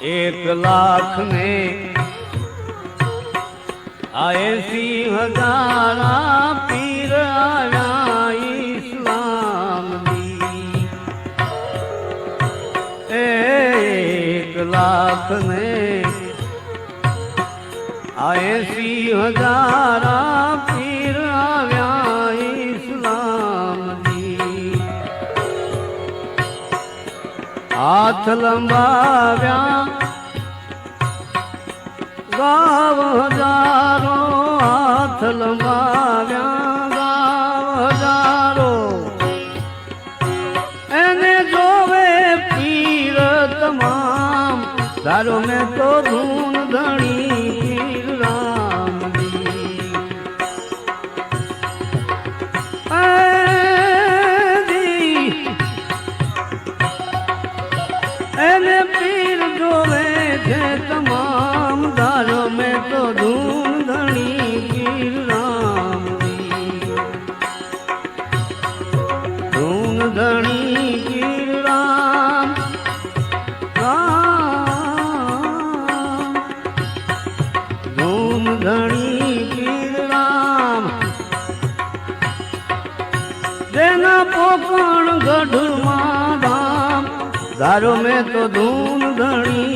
એક લાખ ને આ એસી હજારા પીર આવ્યા ઇસ્લામની એક લાખ ને આ એસી હજારા પીર આવ્યા હાથ લંબાવ્યા. ગાવ હજારો હાથ લંબાવ્યા. ગાવ હજારો. એને જોવે પીર તમામ. તારો મેં તો ધૂન ધણી રામ ગઢમાં ધામ ધારો મેં તો ધૂમ ધણી